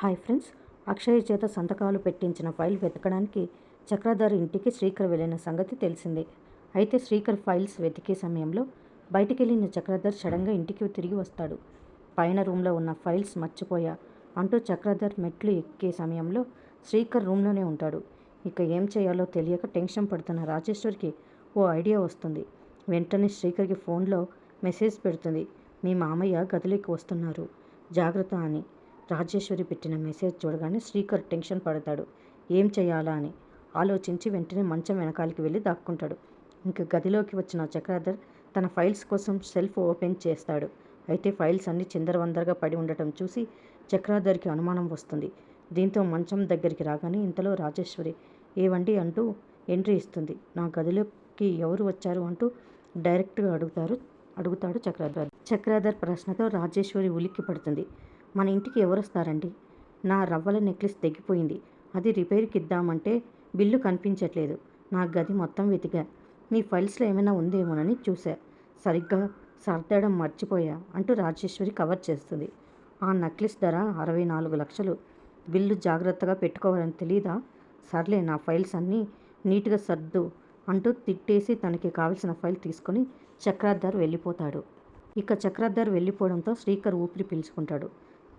Hi friends. Akshay చేత సంతకాలు పెట్టించిన ఫైల్ వెతకడానికి చక్రధర్ ఇంటికి శ్రీకర్ వెళ్ళిన సంగతి తెలిసిందే. అయితే శ్రీకర్ ఫైల్స్ వెతికే సమయంలో బయటికి వెళ్ళిన చక్రధర్ సడన్గా ఇంటికి తిరిగి వస్తాడు. పైన రూమ్లో ఉన్న ఫైల్స్ మర్చిపోయా అంటూ చక్రధర్ మెట్లు ఎక్కే సమయంలో శ్రీకర్ రూమ్లోనే ఉంటాడు. ఇక ఏం చేయాలో తెలియక టెన్షన్ పడుతున్న రాజేశ్వరికి ఓ ఐడియా వస్తుంది. వెంటనే శ్రీకర్కి ఫోన్లో మెసేజ్ పెడుతుంది. మీ మామయ్య గదిలోకి వస్తున్నారు. జాగ్రత్త అని. రాజేశ్వరి పెట్టిన మెసేజ్ చూడగానే శ్రీకర్ టెన్షన్ పడతాడు. ఏం చేయాలా అని. ఆలోచించి వెంటనే మంచం వెనకాలకి వెళ్ళి దాక్కుంటాడు. ఇంక గదిలోకి వచ్చిన చక్రధర్ తన ఫైల్స్ కోసం సెల్ఫ్ ఓపెన్ చేస్తాడు. అయితే ఫైల్స్ అన్నీ చిందరవందరగా పడి ఉండటం చూసి చక్రాధర్కి అనుమానం వస్తుంది. దీంతో మంచం దగ్గరికి రాగానే ఇంతలో రాజేశ్వరి ఏవండి అంటూ ఎంట్రీ ఇస్తుంది. నా గదిలోకి ఎవరు వచ్చారు? అంటూ డైరెక్ట్గా అడుగుతారు అడుగుతాడు చక్రాధర్. చక్రాధర్ ప్రశ్నతో రాజేశ్వరి ఉలిక్కి పడుతుంది మన ఇంటికి ఎవరు వస్తారండి నా రవ్వల నెక్లెస్ తెగిపోయింది. అది రిపేర్కి ఇద్దామంటే బిల్లు కనిపించట్లేదు. నా గది మొత్తం వెతికా. మీ ఫైల్స్లో ఏమైనా ఉందేమోనని చూశా. సరిగ్గా సర్దడం మర్చిపోయా అంటూ రాజేశ్వరి కవర్ చేస్తుంది. ఆ నెక్లెస్ ధర అరవై నాలుగు లక్షలు. బిల్లు జాగ్రత్తగా పెట్టుకోవాలని తెలీదా? సర్లే నా ఫైల్స్ అన్నీ నీట్గా సర్దు అంటూ తిట్టేసి తనకి కావలసిన ఫైల్ తీసుకొని చక్రాధార్ వెళ్ళిపోతాడు. ఇక చక్రాధార్ వెళ్ళిపోవడంతో శ్రీకర్ ఊపిరి పీల్చుకుంటాడు.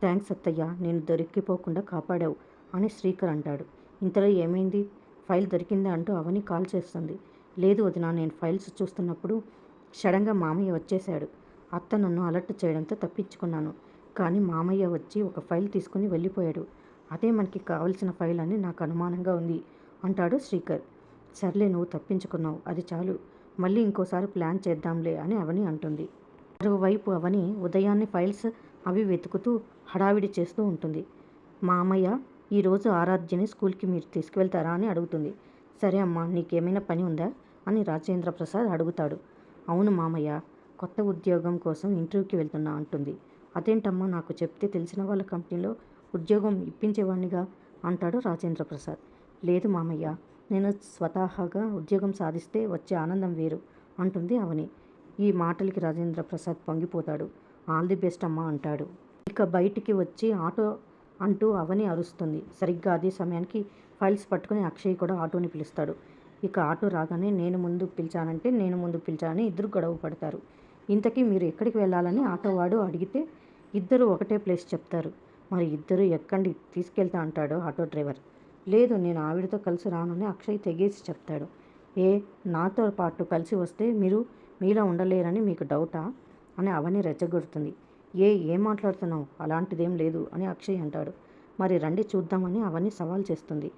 థ్యాంక్స్ అత్తయ్య నేను దొరికిపోకుండా కాపాడావు అని శ్రీకర్ అంటాడు. ఇంతలో ఏమైంది? ఫైల్ దొరికిందా? అంటూ అవని కాల్ చేస్తుంది. లేదు వదిన నేను ఫైల్స్ చూస్తున్నప్పుడు సడన్గా మామయ్య వచ్చేశాడు. అత్త నన్ను అలర్ట్ చేయడంతో తప్పించుకున్నాను. కానీ మామయ్య వచ్చి ఒక ఫైల్ తీసుకుని వెళ్ళిపోయాడు. అదే మనకి కావలసిన ఫైల్ అని నాకు అనుమానంగా ఉంది అంటాడు శ్రీకర్. సర్లే నువ్వు తప్పించుకున్నావు. అది చాలు. మళ్ళీ ఇంకోసారి ప్లాన్ చేద్దాంలే అని అవని అంటుంది. మరోవైపు అవని ఉదయాన్నే ఫైల్స్ అవి వెతుకుతూ హడావిడి చేస్తూ ఉంటుంది. మామయ్య ఈరోజు ఆరాధ్యని స్కూల్కి మీరు తీసుకువెళ్తారా అని అడుగుతుంది. సరే అమ్మా నీకేమైనా పని ఉందా? అని రాజేంద్ర ప్రసాద్ అడుగుతాడు. అవును మామయ్య కొత్త ఉద్యోగం కోసం ఇంటర్వ్యూకి వెళ్తున్నా అంటుంది. అదేంటమ్మా నాకు చెప్తే తెలిసిన వాళ్ళ కంపెనీలో ఉద్యోగం ఇప్పించేవాడినిగా అంటాడు రాజేంద్ర ప్రసాద్ లేదు మామయ్య నేను స్వతహాగా ఉద్యోగం సాధిస్తే వచ్చే ఆనందం వేరు అంటుంది అవని. ఈ మాటలకి రాజేంద్ర ప్రసాద్ పొంగిపోతాడు. ఆల్ ది బెస్ట్ అమ్మా అంటాడు. ఇక బయటికి వచ్చి ఆటో అంటూ అవని అరుస్తుంది. సరిగ్గా అదే సమయానికి ఫైల్స్ పట్టుకుని అక్షయ్ కూడా ఆటోని పిలుస్తాడు. ఇక ఆటో రాగానే నేను ముందు పిలిచానంటే నేను ముందు పిలిచానని ఇద్దరు గొడవ పడతారు. ఇంతకీ మీరు ఎక్కడికి వెళ్ళాలని ఆటోవాడు అడిగితే ఇద్దరు ఒకటే ప్లేస్ చెప్తారు. మరి ఇద్దరు ఎక్కండి తీసుకెళ్తా అంటాడు ఆటో డ్రైవర్. లేదు నేను ఆవిడతో కలిసి రానని అక్షయ్ తెగేసి చెప్తాడు. ఏ నాతో పాటు కలిసి వస్తే మీరు మీలో ఉండలేరని మీకు డౌటా? అని అవని రెచ్చగొడుతుంది. ఏ ఏం మాట్లాడుతున్నావు? అలాంటిదేం లేదు అని అక్షయ్ అంటాడు. మరి రండి చూద్దామని అవని సవాల్ చేస్తుంది.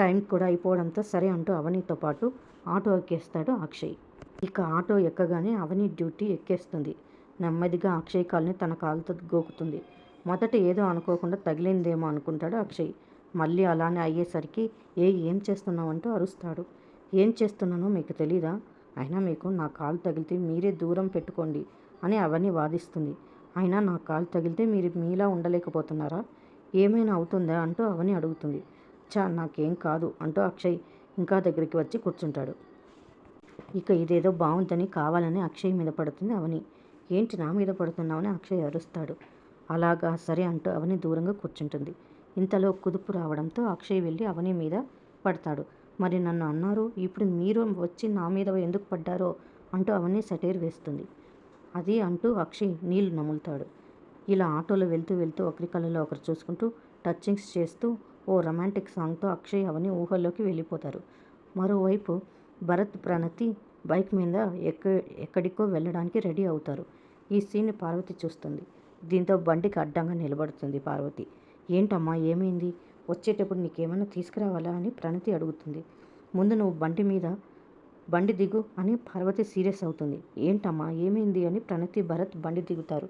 టైం కూడా అయిపోవడంతో సరే అంటూ అవనితో పాటు ఆటో ఎక్కేస్తాడు అక్షయ్. ఇక ఆటో ఎక్కగానే అవని డ్యూటీ ఎక్కేస్తుంది. నెమ్మదిగా అక్షయ్ కాల్ని తన కాలుతో గోకుతుంది. మొదట ఏదో అనుకోకుండా తగిలిందేమో అనుకుంటాడు అక్షయ్. మళ్ళీ అలానే అయ్యేసరికి ఏ ఏం చేస్తున్నావంటూ అరుస్తాడు. ఏం చేస్తున్నానో మీకు తెలీదా? అయినా మీకు నా కాలు తగిలితే మీరే దూరం పెట్టుకోండి అని అవన్నీ వాదిస్తుంది. అయినా నా కాలు తగిలితే మీరు మీలా ఉండలేకపోతున్నారా? ఏమైనా అవుతుందా? అంటూ అవని అడుగుతుంది. చా నాకేం కాదు అంటూ అక్షయ్ ఇంకా దగ్గరికి వచ్చి కూర్చుంటాడు. ఇక ఇదేదో బాగుందని కావాలని అక్షయ్ మీద పడుతుంది అవని. ఏంటి నా మీద పడుతున్నావని అక్షయ్ అరుస్తాడు. అలాగా సరే అంటూ అవని దూరంగా కూర్చుంటుంది. ఇంతలో కుదుపు రావడంతో అక్షయ్ వెళ్ళి అవని మీద పడతాడు. మరి నన్ను అన్నారు ఇప్పుడు మీరు వచ్చి నా మీద ఎందుకు పడ్డారో అంటూ అవన్నీ సెటైర్ వేస్తుంది. అది అంటూ అక్షయ్ నీళ్ళు నములుతాడు. ఇలా ఆటోలో వెళ్తూ వెళ్తూ ఒకరి కళ్ళలో ఒకరు చూసుకుంటూ టచ్చింగ్స్ చేస్తూ ఓ రొమాంటిక్ సాంగ్తో అక్షయ్ అవని ఊహల్లోకి వెళ్ళిపోతారు. మరోవైపు భరత్ ప్రణతి బైక్ మీద ఎక్క ఎక్కడికో వెళ్ళడానికి రెడీ అవుతారు. ఈ సీన్ పార్వతి చూస్తుంది. దీంతో బండికి అడ్డంగా నిలబడుతుంది పార్వతి. ఏంటమ్మా ఏమైంది? వచ్చేటప్పుడు నీకేమైనా తీసుకురావాలా? అని ప్రణతి అడుగుతుంది. ముందు నువ్వు బండి మీద బండి దిగు అని పార్వతి సీరియస్ అవుతుంది. ఏంటమ్మా ఏమైంది అని ప్రణతి భరత్ బండి దిగుతారు.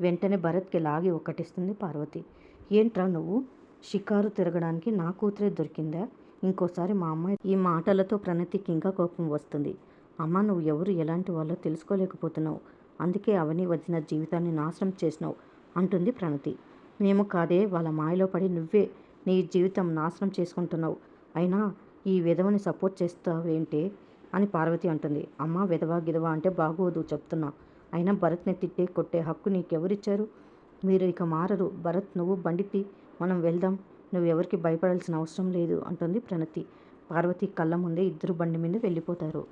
వెంటనే భరత్కి లాగి ఒక్కటిస్తుంది పార్వతి. ఏంట్రా నువ్వు? షికారు తిరగడానికి నా కూతురే దొరికిందా? ఇంకోసారి మా అమ్మాయి ఈ మాటలతో ప్రణతికి ఇంకా కోపం వస్తుంది. అమ్మ నువ్వు ఎవరు? ఎలాంటి వాళ్ళో తెలుసుకోలేకపోతున్నావు. అందుకే అవని వచ్చిన జీవితాన్ని నాశనం చేసినావు అంటుంది ప్రణతి. మేము కాదే వాళ్ళ మాయలో పడి నువ్వే నీ జీవితం నాశనం చేసుకుంటున్నావు. అయినా ఈ విధవని సపోర్ట్ చేస్తావేంటే? అని పార్వతి అంటుంది. అమ్మ విధవా గిధవా అంటే బాగోదు చెప్తున్నా. అయినా భరత్ని తిట్టే కొట్టే హక్కు నీకెవరిచ్చారు? మీరు ఇక మారరు. భరత్ నువ్వు బండితి మనం వెళ్దాం. నువ్వు ఎవరికి భయపడాల్సిన అవసరం లేదు అంటుంది ప్రణతి. పార్వతి కళ్ళ ముందే ఇద్దరు బండి మీద వెళ్ళిపోతారు.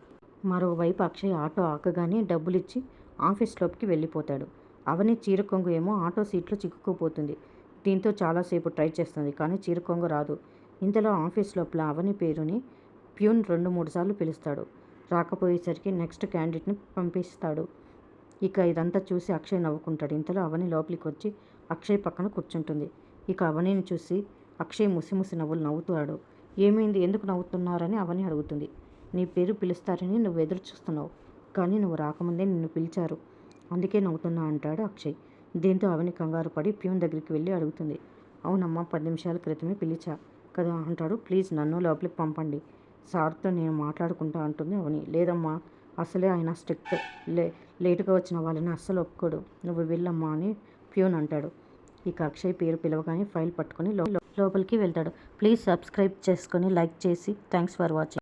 మరోవైపు అక్షయ్ ఆటో ఆకగానే డబ్బులిచ్చి ఆఫీస్ వెళ్ళిపోతాడు. అవని చీరకొంగు ఏమో ఆటో సీట్లో చిక్కుకుపోతుంది. దీంతో చాలాసేపు ట్రై చేస్తుంది కానీ చీరకొంగు రాదు. ఇంతలో ఆఫీస్ లోపల అవని పేరుని ప్యూన్ రెండు మూడు సార్లు పిలుస్తాడు. రాకపోయేసరికి నెక్స్ట్ క్యాండిడేట్ని పంపిస్తాడు. ఇక ఇదంతా చూసి అక్షయ్ నవ్వుకుంటాడు. ఇంతలో అవని లోపలికి వచ్చి అక్షయ్ పక్కన కూర్చుంటుంది. ఇక అవనిని చూసి అక్షయ్ ముసిముసి నవ్వులు నవ్వుతాడు ఏమైంది? ఎందుకు నవ్వుతున్నారని అవని అడుగుతుంది. నీ పేరు పిలుస్తారని నువ్వు ఎదురు చూస్తున్నావు. కానీ నువ్వు రాకముందే నిన్ను పిలిచారు. అందుకే నవ్వుతున్నా అంటాడు అక్షయ్. దీంతో అవని కంగారు పడి ప్యూన్ దగ్గరికి వెళ్ళి అడుగుతుంది. అవునమ్మా పది నిమిషాల క్రితమే పిలిచా కదా అంటాడు. ప్లీజ్ నన్ను లోపలికి పంపండి. సార్తో నేను మాట్లాడుకుంటా అంటుంది అవని. లేదమ్మా అసలే ఆయన స్ట్రిక్ట్. లే లేటుగా వచ్చిన వాళ్ళని అస్సలు ఒప్పుకోడు. నువ్వు వెళ్ళమ్మా అని ప్యూన్ అంటాడు. ఇక అక్షయ్ పేరు పిలవగానే ఫైల్ పట్టుకొని లోపలికి వెళ్తాడు. ప్లీజ్ సబ్స్క్రైబ్ చేసుకొని లైక్ చేసి థ్యాంక్స్ ఫర్ వాచింగ్.